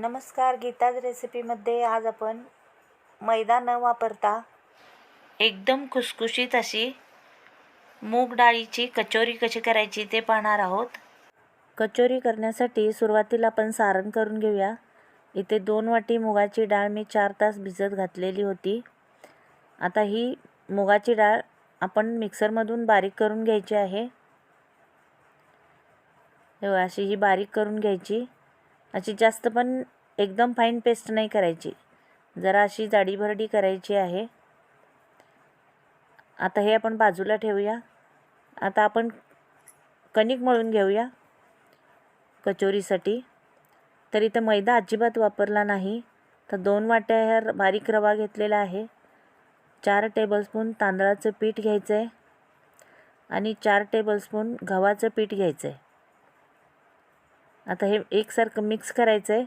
नमस्कार गीताज रेसिपीमध्ये आज आपण मैदा न वापरता एकदम खुसखुशीत अशी मूग डाळीची कचोरी कशी करायची ते पाहणार आहोत. कचोरी करण्यासाठी सुरुवातीला आपण सारण करून घेऊया. इथे दोन वाटी मुगाची डाळ मी चार तास भिजत घातलेली होती. आता ही मुगाची डाळ आपण मिक्सरमधून बारीक करून घ्यायची आहे. अशी ही बारीक करून घ्यायची. अशी जास्त पण एकदम फाईन पेस्ट नाही करायची. जरा अशी जाडीभरडी करायची आहे. आता हे आपण बाजूला ठेवूया. आता आपण कणिक मळून घेऊया कचोरीसाठी. तर इथं मैदा अजिबात वापरला नाही. तर दोन वाट्या ह्या बारीक रवा घेतलेला आहे. चार टेबलस्पून तांदळाचं पीठ घ्यायचं आहे आणि चार टेबलस्पून गव्हाचं पीठ घ्यायचं आहे आता हे एकसारखं मिक्स करायचं आहे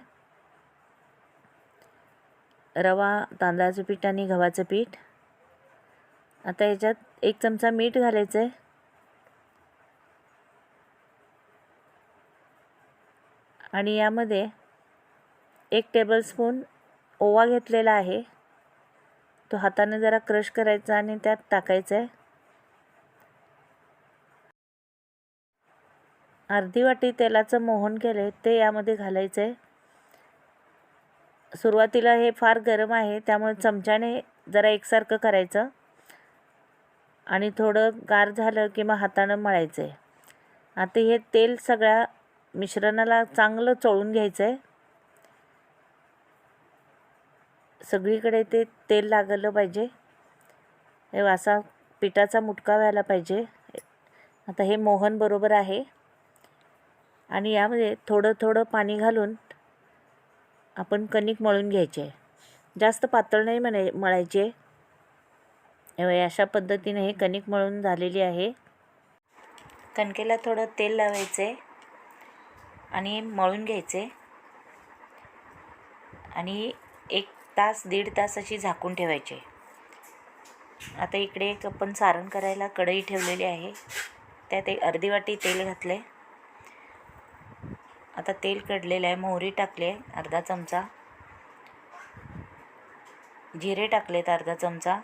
रवा तांदळाचं पीठ आणि गव्हाचं पीठ. आता याच्यात एक चमचा मीठ घालायचं आहे आणि यामध्ये एक टेबलस्पून ओवा घेतलेला आहे. तो हाताने जरा क्रश करायचा आणि त्यात टाकायचा आहे अर्धी वाटी तेलाचं मोहन केलं ते यामध्ये घालायचं आहे सुरुवातीला हे फार गरम आहे त्यामुळे चमच्याने जरा एकसारखं करायचं. आणि थोडं गार झालं की मग हातानं मळायचं आहे आता हे तेल सगळ्या मिश्रणाला चांगलं चोळून घ्यायचं आहे सगळीकडे ते तेल लागलं पाहिजे. हे असा पिठाचा मुटका व्हायला पाहिजे. आता हे मोहन बरोबर आहे. आणि यामध्ये थोडं थोडं पाणी घालून आपण कणिक मळून घ्यायचे. जास्त पातळ नाही म्हणाय मळायचे. अशा पद्धतीने हे कणिक मळून झालेली आहे. कणकेला थोडं तेल लावायचे आणि मळून घ्यायचे. आणि एक तास दीड तास अशी झाकून ठेवायचे. आता इकडे एक आपण सारण करायला कढई ठेवलेली आहे. त्यात एक अर्धी वाटी तेल घातले आता तेल कडलेलं आहे मोहरी टाकली आहे अर्धा चमचा. जिरे टाकलेत अर्धा चमचा.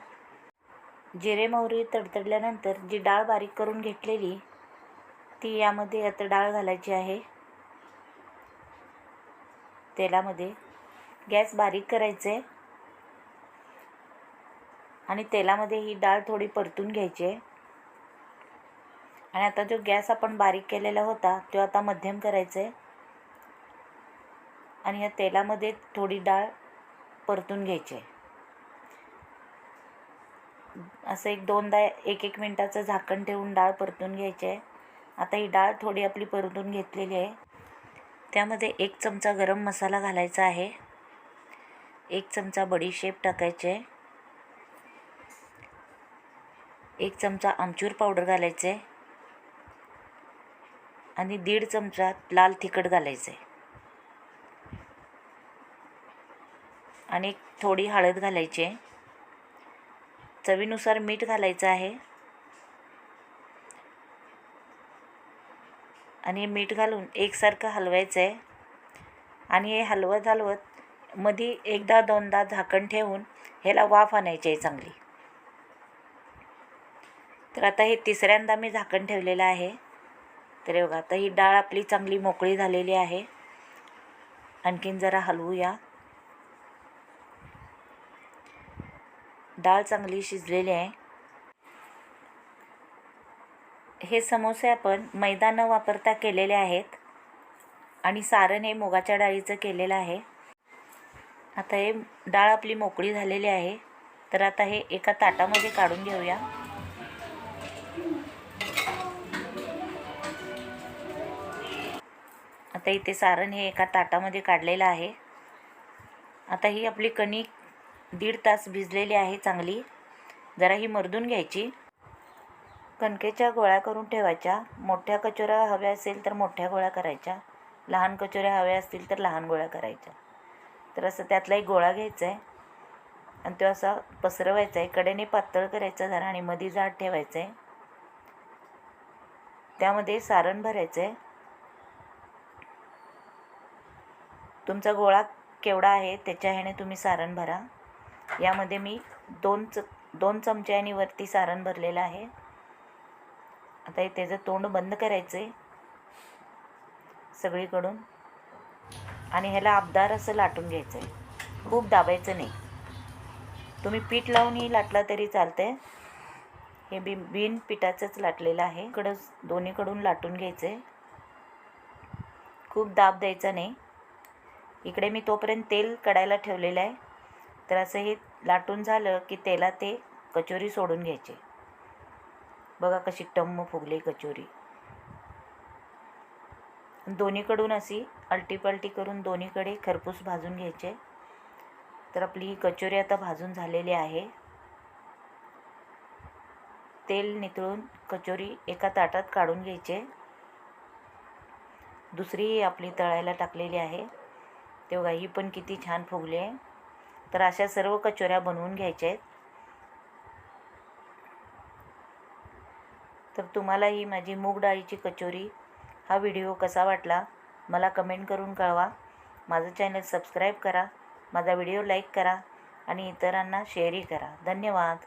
जिरे मोहरी तडतडल्यानंतर जी डाळ बारीक करून घेतलेली ती यामध्ये आता डाळ घालायची आहे. तेलामध्ये गॅस बारीक करायचे. आणि तेलामध्ये ही डाळ थोडी परतून घ्यायची आहे. आणि आता जो गॅस आपण बारीक केलेला होता तो आता मध्यम करायचा आहे. आणि या तेलामध्ये थोडी डाळ परतून घ्यायची आहे. असं एक दोनदा एक एक मिनटाचं झाकण ठेवून डाळ परतून घ्यायची आहे. आता ही डाळ थोडी आपली परतून घेतलेली आहे. त्यामध्ये एक चमचा गरम मसाला घालायचा आहे. एक चमचा बडीशेप टाकायचे आहे. एक चमचा आमचूर पावडर घालायचे आणि दीड चमचा लाल तिखट घालायचं आणि थोडी हळद घालायची आहे. चवीनुसार मीठ घालायचं आहे. आणि मीठ घालून एकसारखं हलवायचं आहे. आणि हे हलवत हलवत मध्ये एकदा दोनदा झाकण ठेवून ह्याला वाफ आणायची आहे चांगली. तर आता हे तिसऱ्यांदा मी झाकण ठेवलेलं आहे. तर बघा आता ही डाळ आपली चांगली मोकळी झालेली आहे. आणखीन जरा हलवूया. डाळ चांगली शिजलेली आहे. हे समोसे आपण मैदा न वापरता केलेले आहेत. आणि सारण हे मुगाच्या डाळीचं केलेलं आहे. आता हे डाळ आपली मोकळी झालेली आहे. तर आता हे एका ताटामध्ये काढून घेऊया. आता इथे सारण हे एका ताटामध्ये काढलेलं आहे. आता ही आपली कणिक दीड तास भिजलेली आहे चांगली. जरा ही मर्दून घ्यायची. कणकेच्या गोळ्या करून ठेवायच्या. मोठ्या कचोऱ्या हव्या असेल तर मोठ्या गोळ्या करायच्या. लहान कचोऱ्या हव्या असतील तर लहान गोळ्या करायच्या. तर असं त्यातला एक गोळा घ्यायचा आहे आणि तो असा पसरवायचा आहे कडेने पातळ करायचा जरा आणि मध्ये जाड ठेवायचं आहे त्यामध्ये सारण भरायचं आहे तुमचा गोळा केवढा आहे? त्याच्या ह्याने तुम्ही सारण भरा. यामध्ये मी दोन च दोन चमच्यानी वरती सारण भरलेलं आहे. आता हे त्याचं तोंड बंद करायचं आहे सगळीकडून. आणि ह्याला आबदार असं लाटून घ्यायचं आहे खूप दाबायचं नाही. तुम्ही पीठ लावूनही लाटला तरी चालतं आहे हे बी बिन पिठाचंच लाटलेलं आहे. इकडं दोन्हीकडून लाटून घ्यायचं आहे खूप दाब द्यायचा नाही. इकडे मी तोपर्यंत तेल कडायला ठेवलेलं आहे. तर असं हे लाटून झालं की त्याला ते कचोरी सोडून घ्यायचे. बघा कशी टम्म फुगली कचोरी. दोन्हीकडून अशी अलटीपलटी करून दोन्हीकडे खरपूस भाजून घ्यायचे. तर आपली ही कचोरी आता भाजून झालेली आहे. तेल नितळून कचोरी एका ताटात काढून घ्यायचे. दुसरी आपली तळायला टाकलेली आहे. तेव्हा ही पण किती छान फुगली आहे. तर अशा सर्व कचोऱ्या बनवून घ्यायच्या आहेत. तर तुम्हाला ही माझी मूग डाळीची कचोरी हा व्हिडिओ कसा वाटला मला कमेंट करून कळवा. माझं चॅनल सबस्क्राईब करा माझा व्हिडिओ लाईक करा आणि इतरांना शेअरही करा. धन्यवाद.